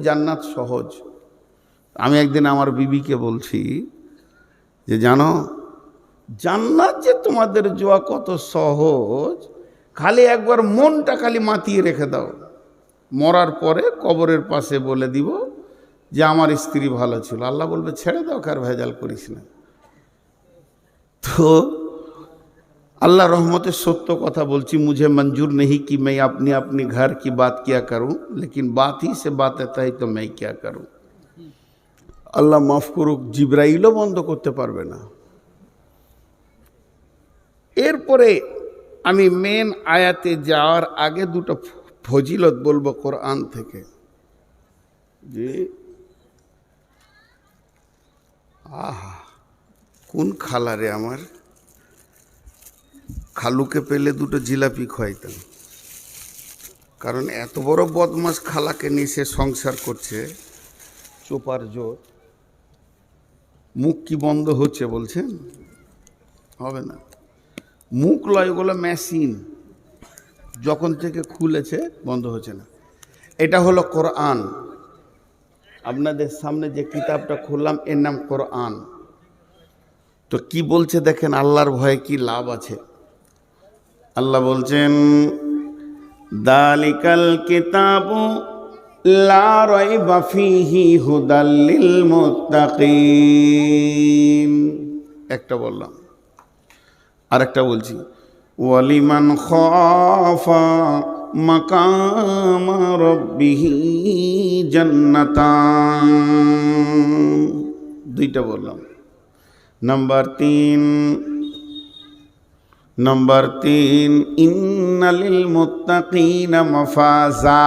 জান্নাত সহজ। আমি একদিন আমার বিবিকে বলছি যে, জানো, জান্নাত যে তোমাদের যাওয়া কত সহজ, খালি একবার মনটা খালি মাতিয়ে রেখে দাও। মরার পরে কবরের পাশে বলে দিব যে, আমার স্ত্রী ভালো ছিল। আল্লাহ বলবে, ছেড়ে দাও, কার ভেজাল করিস না। তো अल्लाह रहमत सत्य कथा बोलची मुझे मंजूर नहीं कि मैं अपनी अपनी घर की बात क्या करूं लेकिन बात ही से बात आता है तो मैं क्या करूं আল্লাহ মাফ করুক জিব্রাইলও বন্ধ করতে পারবে না এরপরে আমি মেন আয়াতে যাওয়ার আগে দুটো ফজিলত বলবো কোরআন থেকে যে আহা কোন খালারে আমার খালুকে পেলে দুটো জিলাপি খাইতাম কারণ এত বড় বদমাস খালাকে নিয়ে সে সংসার করছে, চোপার জোর। মুখ কি বন্ধ হচ্ছে বলছেন? হবে না। মুখ লয় ওগুলো মেশিন, যখন থেকে খুলেছে বন্ধ হচ্ছে না। এটা হলো কোরআন। আপনাদের সামনে যে কিতাবটা খুললাম, এর নাম কোরআন। তো কি বলছে দেখেন, আল্লাহর ভয়ে কি লাভ আছে? আল্লাহ বলছেন, দালিকাল কিতাবু লা রাইবা ফিহি হুদাল লিল মুত্তাকিন। একটা বললাম, আরেকটা বলছি, ওয়ালিমান খাফা মাকাম রব্বিহি জান্নাতান। দুইটা বললাম। নাম্বার তিন নম্বর তিন ইন্নালিল মুত্তাকিন মফাজা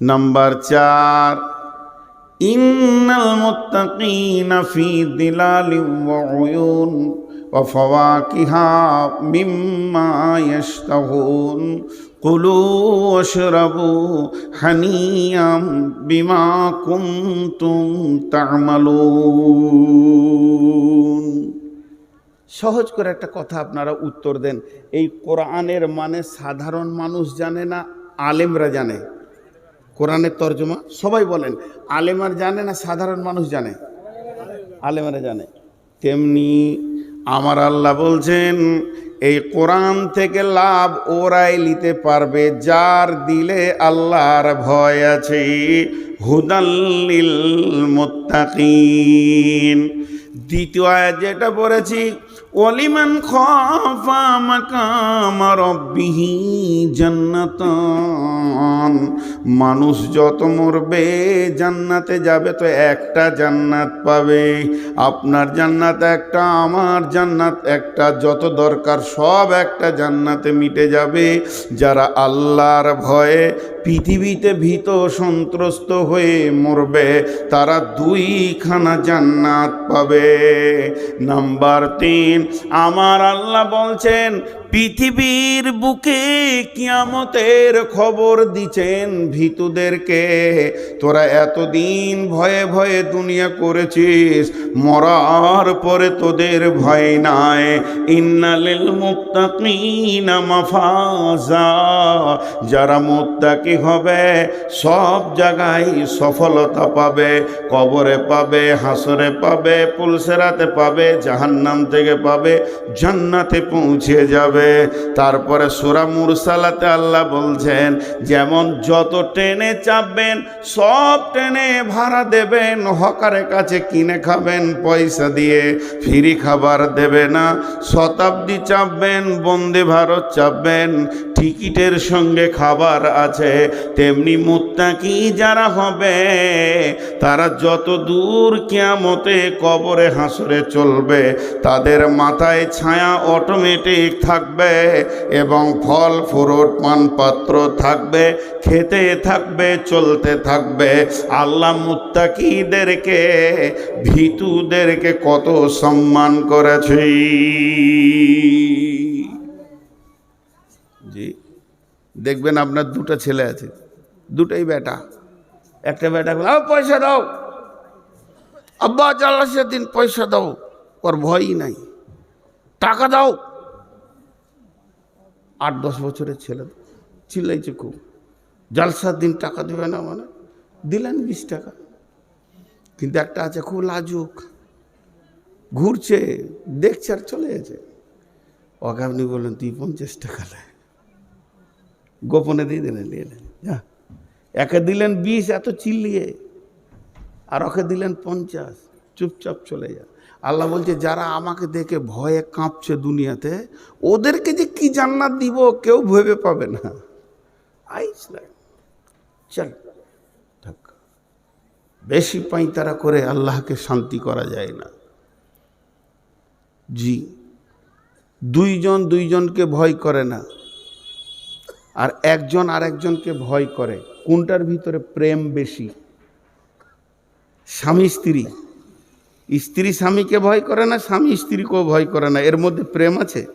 নম্বর চার ইন্নাল মুত্তাকিন ফি দিলালিন ওয়া উয়ুন وفواكه مما يشتهون كلوا واشربوا هنيئا بما كنتم تعملون সহজ করে একটা কথা আপনারা উত্তর দেন। এই কোরআনের মানে সাধারণ মানুষ জানে না, আলেমরা জানে? কোরআনের তর্জমা? সবাই বলেন, আলেমার জানে না সাধারণ মানুষ জানে? আলেমারা জানে। তেমনি আমার আল্লাহ বলছেন, এই কোরআন থেকে লাভ ওরাই নিতে পারবে, যার দিলে আল্লাহর ভয় আছে। হুদাল্লিল মুত্তাকিন। দ্বিতীয় যেটা পড়েছি অলিমান খফা মাকাম রব্বিহি জান্নাতান। মানুষ যত মরবে, জান্নাতে যাবে তো একটা জান্নাত পাবে। আপনার জান্নাত একটা, আমার জান্নাত একটা, যত দরকার সব একটা জান্নাতে মিটে যাবে। যারা আল্লাহর ভয়ে পৃথিবীতে ভীত সন্ত্রস্ত হয়ে মরবে, তারা দুইখানা জান্নাত পাবে। নাম্বার তিন আমার আল্লাহ বলছেন, পৃথিবীর বুকে কিয়ামতের খবর দিচ্ছেন ভীতুদেরকে। তোরা এতদিন ভয়ে ভয়ে দুনিয়া করেছিস, মরার পরে তোদের ভয় নাই। ইন্নালিল মুত্তাকিনা মাফাজা, যারা মুত্তাকি হবে, সব জায়গায় সফলতা পাবে, কবরে পাবে, হাসরে পাবে, পুলসেরাতে পাবে, জাহান্নাম থেকে পাবে, জান্নাতে পৌঁছে যাবে। তারপরে সুরা মুরসালাতে আল্লাহ বলছেন, যেমন যত ট্রেনে চাপবেন, সব ট্রেনে ভাড়া দেবেন, হকারের কাছে কিনে খাবেন পয়সা দিয়ে, ফিরি খাবার দেবে না। শতাব্দী চাপবেন বন্দে ভারত চাপবেন টিকিটের সঙ্গে খাবার আছে, তেমনি মুত্তাকি যারা হবে, তারা যত দূর কিয়ামতে কবরে হাসরে চলবে, তাদের মাথায় ছায়া অটোমেটিক থাকবে এবং ফল, ফ্রুট পানপাত্র থাকবে, খেতে থাকবে, চলতে থাকবে। আল্লাহ মুত্তাকিদেরকে, ভীতুদেরকে কত সম্মান করেছে। দেখবেন আপনার দুটো ছেলে আছে। দুটোই বেটা। একটা বেটা বলে, "আও, পয়সা দাও। আব্বা চালাসের দিন পয়সা দাও। ওর ভয়ই নাই। টাকা দাও। আট দশ বছরের ছেলে। চিল্লাইছে খুব। জালসার দিন টাকা দেবে না মানে? দিলেন বিশ টাকা। কিন্তু একটা আছে খুব লাজুক। ঘুরছে দেখছে আর চলে গেছে। ওকে আপনি বললেন তুই পঞ্চাশ টাকা নেয় গোপনে দিয়ে দিলেন নিয়ে নেন যা। একে দিলেন বিশ, এত চিল্লিয়ে। আর ওকে দিলেন পঞ্চাশ। চুপচাপ চলে যা। আল্লাহ বলছে, যারা আমাকে দেখে ভয়ে কাঁপছে দুনিয়াতে, ওদেরকে যে কি জান্নাত দিব কেউ ভেবে পাবে না। আইস না। চল বেশি পাইতারা করে আল্লাহকে শান্তি করা যায় না। জি। দুইজন দুইজনকে ভয় করে না। আর একজন আরেকজনকে ভয় করে। কোনটার ভিতরে প্রেম বেশি? স্বামী, স্ত্রী। স্ত্রী স্বামীকে ভয় করে না, স্বামী স্ত্রীকেও ভয় করে না? এর মধ্যে প্রেম আছে?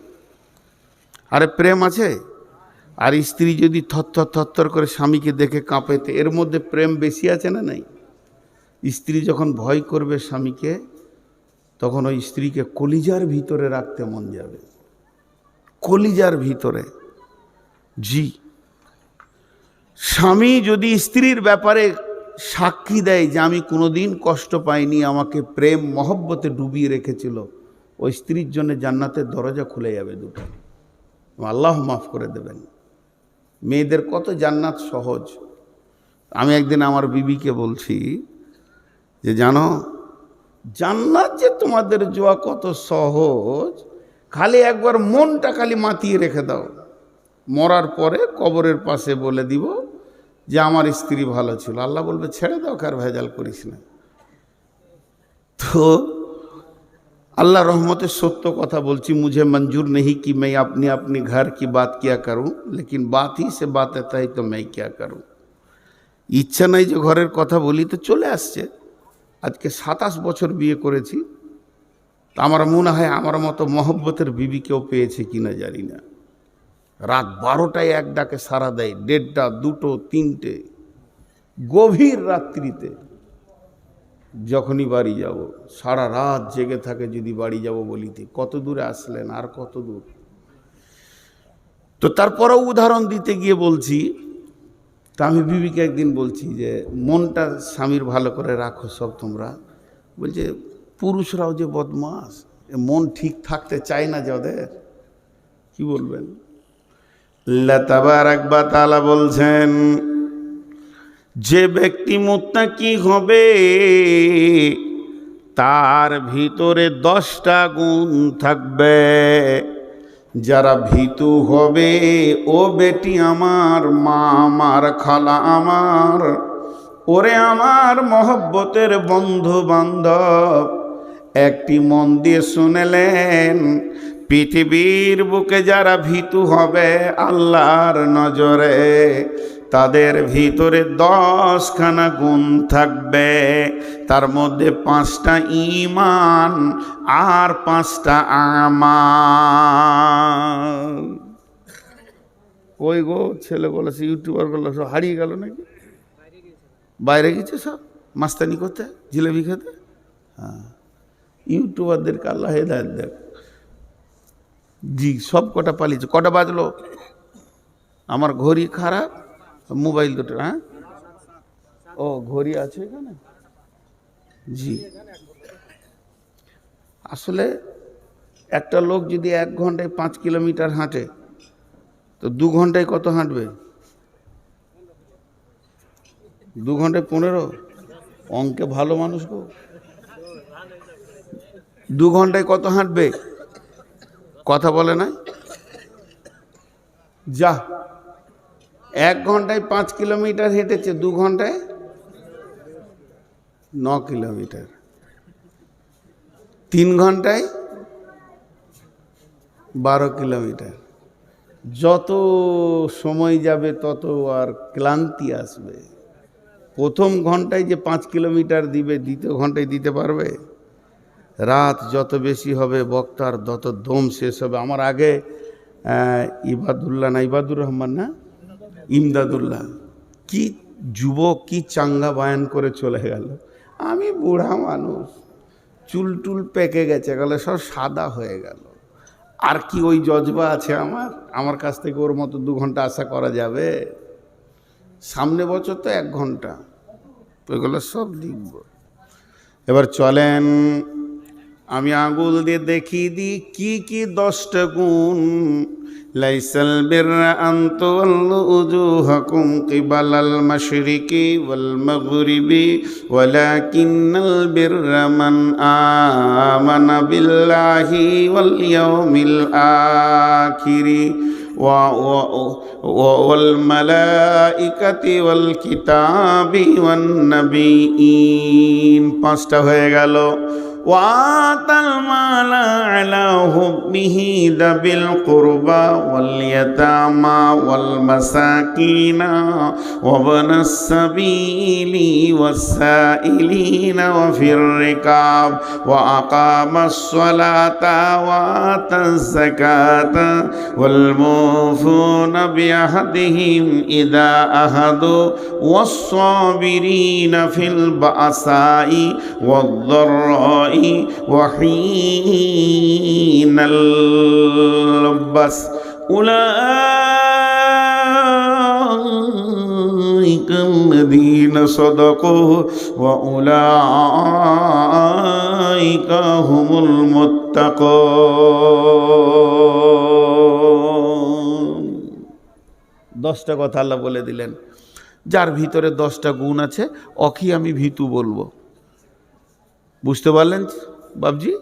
আরে প্রেম আছে? আর স্ত্রী যদি থরথর থরথর করে স্বামীকে দেখে কাঁপেতে এর মধ্যে প্রেম বেশি আছে না নাই? স্ত্রী যখন ভয় করবে স্বামীকে, তখন ওই স্ত্রীকে কলিজার ভিতরে রাখতে মন যাবে। কলিজার ভিতরে। জি। স্বামী যদি স্ত্রীর ব্যাপারে সাক্ষী দেয় যে আমি কোনোদিন কষ্ট পাইনি, আমাকে প্রেম, মহব্বতে ডুবিয়ে রেখেছিল, ওই স্ত্রীর জন্য জান্নাতের দরজা খুলে যাবে দুটো। আল্লাহ মাফ করে দেবেন। মেয়েদের কত জান্নাত সহজ। আমি একদিন আমার বিবিকে বলছি যে, জানো, জান্নাত যে তোমাদের যাওয়া কত সহজ, খালি একবার মনটা খালি মাতিয়ে রেখে দাও। মরার পরে কবরের পাশে বলে দিব যে আমার স্ত্রী ভালো ছিল আল্লাহ বলবে ছেড়ে দাও কার ভেজাল করিস না তো अल्लाह रहमत सत्य कथा बोलची मुझे मंजूर नहीं कि मैं अपनी अपनी घर की बात किया करूं लेकिन बात ही से बात आता है तो मैं क्या करूं ইচ্ছা নাই যে ঘরের কথা বলি তো চলে আসছে আজকে সাতাশ বছর বিয়ে করেছি তা আমার মনে হয় আমার মতো মহব্বতের বিবি কেউ পেয়েছে কিনা জানি না রাত বারোটায় এক ডাকে সারা দেয়, দেড়টা, দুটো, তিনটে। গভীর রাত্রিতে যখনই বাড়ি যাব, সারা রাত জেগে থাকে যদি বাড়ি যাব বলিতে, কত দূরে আসলেন, আর কত দূর? তো তারপরেও উদাহরণ দিতে গিয়ে বলছি, তা আমি বিবিকে একদিন বলছি যে, মনটা স্বামীর ভালো করে রাখো সব তোমরা। বলছে, পুরুষরাও যে বদমাস মন ঠিক থাকতে চায় না যে ওদের? কি বলবেন? আকবা তালা বলছেন, যে ব্যক্তি মুত্তাকি হবে, তার ভিতরে দশটা গুণ থাকবে। যারা ভীতু হবে, ও বেটি আমার, মা আমার, খালা আমার, ওরে আমার মহব্বতের বন্ধু বান্ধব একটি মন দিয়ে শুনেলেন পৃথিবীর বুকে যারা ভীতু হবে আল্লাহর নজরে, তাদের ভিতরে দশখানা গুণ থাকবে। তার মধ্যে পাঁচটা ইমান আর পাঁচটা আমার ওই গো ছেলে বলেছে, ইউটিউবারগুলো সব হারিয়ে গেল নাকি? বাইরে গেছে সব? মাস্তানি করতে? জিলেবি খেতে? হ্যাঁ। ইউটিউবারদেরকে আল্লাহ হেদায়ত দেখ। জি, সব কটা পালিয়েছে। কটা বাজলো? আমার ঘড়ি খারাপ, মোবাইল দুটো হ্যাঁ? ও, ঘড়ি আছে এখানে? জি। আসলে একটা লোক যদি এক ঘন্টায় পাঁচ কিলোমিটার হাঁটে, তো দু ঘন্টায় কত হাঁটবে? দু ঘন্টায় পনেরো? অঙ্কে ভালো মানুষ গো। দু ঘন্টায় কত হাঁটবে? কথা বলে না যা। এক ঘন্টায় পাঁচ কিলোমিটার হেঁটেছে দু ঘন্টায়? ন কিলোমিটার। তিন ঘন্টায়? বারো কিলোমিটার। যত সময় যাবে তত আর ক্লান্তি আসবে। প্রথম ঘন্টায় যে পাঁচ কিলোমিটার দিবে দ্বিতীয় ঘন্টায় দিতে পারবে? রাত যত বেশি হবে, বক্তার তত দম শেষ হবে। আমার আগে ইবাদুল্লাহ না, ইবাদুর রহমান না, ইমদাদুল্লাহ। কি যুবক, কি চাঙ্গা বায়ান করে চলে গেল। আমি বুড়া মানুষ, চুল টুল পেকে গেছে, গেল, সব সাদা হয়ে গেল। আর কি ওই জজবা আছে আমার? আমার কাছ থেকে ওর মতো দু ঘণ্টা আশা করা যাবে? সামনে বছর তো এক ঘণ্টা। ওইগুলো সব লিখব। এবার চলেন আমি আঙুল দিয়ে দেখিয়ে দিই কি কি দশটা গুণ লাইসাল বির আন্তওয়াল্লু উজুহাকুম কিবালাল মাশরিকি ওয়াল মাগরিবি ওয়ালাকিন্নাল বিররা মান আমানা বিল্লাহি ওয়াল ইয়াউমিল আখিরি والملائكة والكتاب والنبيين পাঁচটা হয়ে গেল وآتى المال على حبه ذوي القربى واليتامى والمساكين وابن السبيل والسائلين وفي الركاب وأقام الصلاة وآتى الزكاة والموفون بعهدهم إذا أهدوا والصابرين في البأساء والضراء وحين البس أولئك الذين صدقوا وأولئك هم المتقون দশটা কথা আল্লাহ বলে দিলেন যার ভিতরে দশটা গুণ আছে অখি আমি ভীতু বলবো বুঝতে পারলেন বাবজি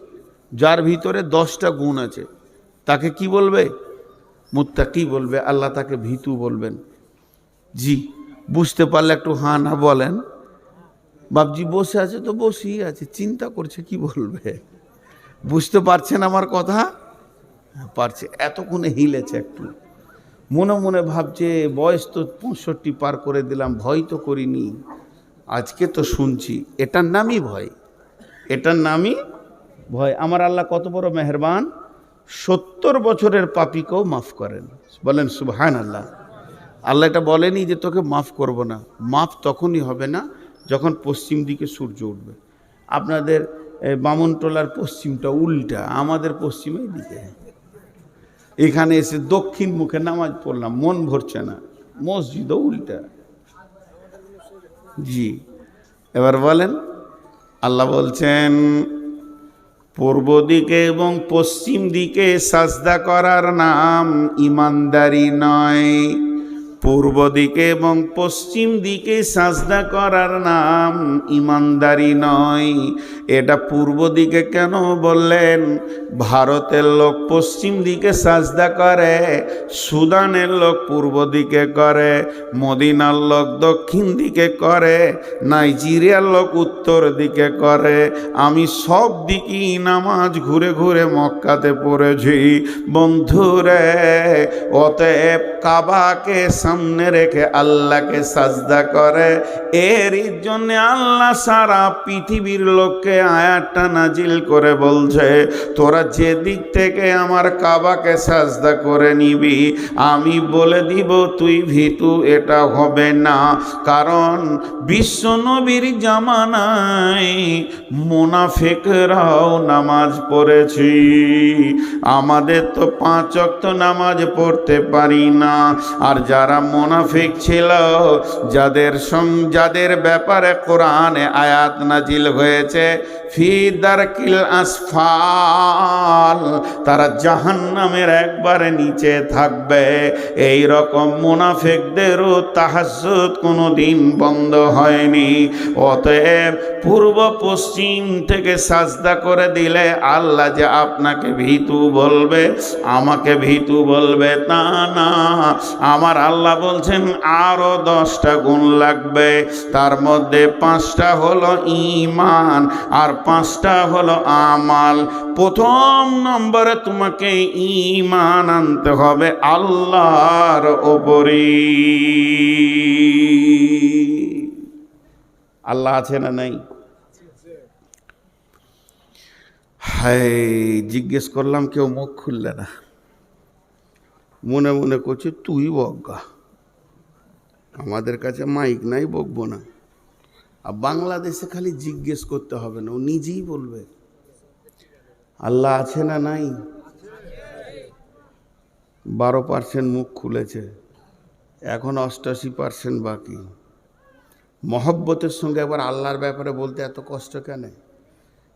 যার ভিতরে দশটা গুণ আছে তাকে কি বলবে? মুত্তা মুত্তাকি বলবে আল্লাহ তাকে ভীতু বলবেন। জি বুঝতে পারলে একটু হাঁ না বলেন। বাবজি বসে আছে তো বসেই আছে চিন্তা করছে কি বলবে? বুঝতে পারছেন আমার কথা? হ্যাঁ, পারছে। এতক্ষণে হিলেছে একটু। মনে মনে ভাবছে বয়স তো পঁয়ষট্টি পার করে দিলাম ভয় তো করিনি। আজকে তো শুনছি এটার নামই ভয়। এটার নামই ভয়। আমার আল্লাহ কত বড় মেহরবান। সত্তর বছরের পাপিকেও মাফ করেন। বলেন সুবহান আল্লাহ আল্লাহ এটা বলেনি যে তোকে মাফ করব না। মাফ তখনই হবে না যখন পশ্চিম দিকে সূর্য উঠবে। আপনাদের বামনটোলার পশ্চিমটা উল্টা, আমাদের পশ্চিমের দিকে। এখানে এসে দক্ষিণ মুখে নামাজ পড়লাম, মন ভরছে না। মসজিদও উল্টা। জি। এবার বলেন আল্লাহ বলছেন পূর্ব দিকে এবং পশ্চিম দিকে সাজদা করার নাম ইমানদারি নয়। পূর্ব দিকে এবং পশ্চিম দিকে সাজদা করার নাম ইমানদারি নয়। এটা পূর্ব দিকে কেন বললেন? ভারতের লোক পশ্চিম দিকে সাজদা করে, সুদানের লোক পূর্ব দিকে করে, মদিনার লোক দক্ষিণ দিকে করে, নাইজেরিয়ার লোক উত্তর দিকে করে। আমি সব দিকেই নামাজ ঘুরে ঘুরে মক্কাতে পড়েছি। বন্ধুরে, অতএব কাবাকে সামনে রেখে আল্লাহকে সাজদা করে। এর জন্য আল্লাহ সারা পৃথিবীর লোককে আয়াতটা নাজিল করে বলছে, তোরা যে দিক থেকে আমার কাবাকে সাজদা করে নিবি, আমি বলে দিব তুই ভীতু, এটা হবে না। কারণ বিশ্ব নবীর জামানায় মোনাফেকরাও নামাজ পড়েছি। আমাদের তো পাঁচ অক্ত নামাজ পড়তে পারি না। আর যারা মোনাফিক ছিল, যাদের সং, যাদের ব্যাপারে কোরআনে আয়াত নাজিল হয়েছে ফিদার কিল আসফাল, তারা জাহান্নামের একবারে নিচে থাকবে। এই রকম মুনাফিকদেরও তাহাজ্জুদ কোনো দিন বন্ধ হয়নি। অতএব পূর্ব পশ্চিম থেকে সাজদা করে দিলে আল্লাহ যে আপনাকে ভীতু বলবে, আমাকে ভীতু বলবে। তা না, আমার আল্লাহ বলছেন আরও দশটা গুণ লাগবে। তার মধ্যে পাঁচটা হলো ইমান আর পাঁচটা হলো আমাল। প্রথম নম্বরে তোমাকে ইমান আনতে হবে আল্লাহর ওপরে আল্লাহ আছে না নাই? হাই জিজ্ঞেস করলাম, কেউ মুখ খুললে না। মনে মনে করছে, তুই বজ্ঞা আমাদের কাছে মাইক নাই, বকবো না। আর বাংলাদেশে খালি জিজ্ঞেস করতে হবে না, ও নিজেই বলবে। আল্লাহ আছে না নাই? বারো পার্সেন্ট মুখ খুলেছে, এখন অষ্টাশি পার্সেন্ট বাকি। মহব্বতের সঙ্গে একবার আল্লাহর ব্যাপারে বলতে এত কষ্ট কেন?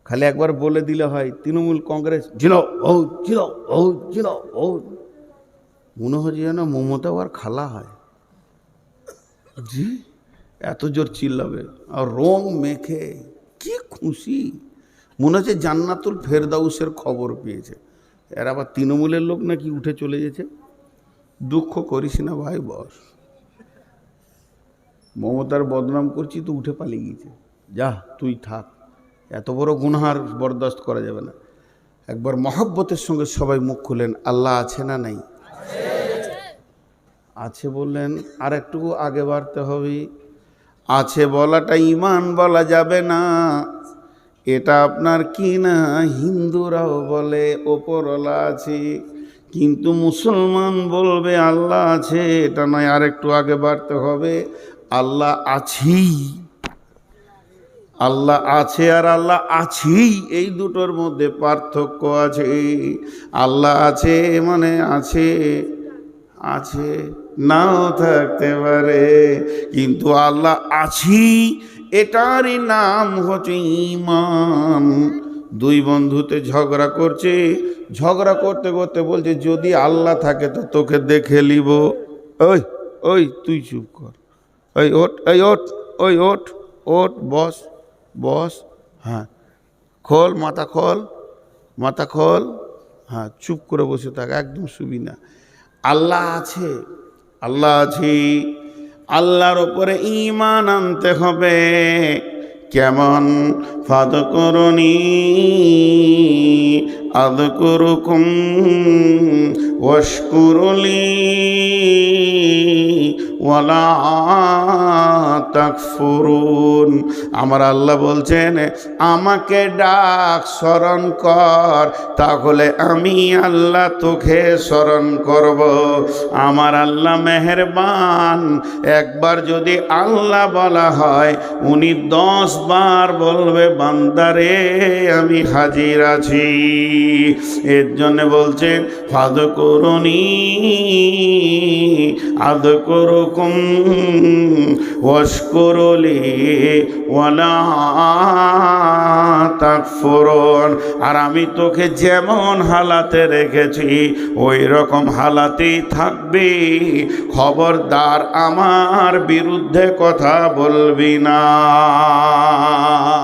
খালি একবার বলে দিলে হয়, তৃণমূল কংগ্রেস জিনো ও জিনো ও জিনো ও মনে হচ্ছে যেন মমতা আর খালা হয়। জি। এত জোর চিল্লাবে। আর রং মেখে, কি খুশি। মনে হচ্ছে জান্নাতুল ফেরদাউসের খবর পেয়েছে। এর আবার তৃণমূলের লোক নাকি উঠে চলে গেছে। দুঃখ করিস না ভাই বস। মমতার বদনাম করছি তো উঠে পালিয়ে গিয়েছে। যা, তুই থাক। এত বড় গুনহার বরদাস্ত করা যাবে না। একবার মহব্বতের সঙ্গে সবাই মুখ খুলেন, আল্লাহ আছে না নাই? আছে বললেন আর একটু আগে বাড়তে হবে। আছে বলাটা ইমান বলা যাবে না। এটা আপনার কি না? হিন্দুরাও বলে ওপরওয়ালা আছে। কিন্তু মুসলমান বলবে, আল্লাহ আছে। এটা নয় আর একটু আগে বাড়তে হবে। আল্লাহ আছি আল্লাহ আছে আর আল্লাহ আছি এই দুটোর মধ্যে পার্থক্য আছে। আল্লাহ আছে মানে আছে। আছে, নাও থাকতে পারে। কিন্তু আল্লাহ আছি, এটারই নাম হচ্ছে ইমান দুই বন্ধুতে ঝগড়া করছে, ঝগড়া করতে করতে বলছে, যদি আল্লাহ থাকে তো তোকে দেখে লিব ওই ওই, তুই চুপ কর। ওই ওট ওই ওট ওই ওট ওট বস বস হ্যাঁ খোল, মাথা খোল মাথা খোল হ্যাঁ চুপ করে বসে থাক, একদম না। আল্লাহ আছে আল্লাহ আছে। আল্লাহর ওপরে ইমান আনতে হবে। কেমন? ফাদ করণি আদ করুকুম ওয়াশকুরলি ওয়ালা তাকফুরুন। আমার আল্লাহ বলছেন, আমাকে ডাক, স্মরণ কর, তাহলে আমি আল্লাহ তোকে স্মরণ করব। আমার আল্লাহ মেহেরবান। একবার যদি আল্লাহ বলা হয়, উনি দশ বার বলবে, বান্দারে, আমি হাজির আছি। এর জন্য বলছেন ফাদ করুনি আদ করুকুম ওয়াশকুরলি ওয়ালা তাকফুরুন আর আমি তোকে যেমন হালাতে রেখেছি ওই রকম হালাতেই থাকবি। খবরদার আমার বিরুদ্ধে কথা বলবি না।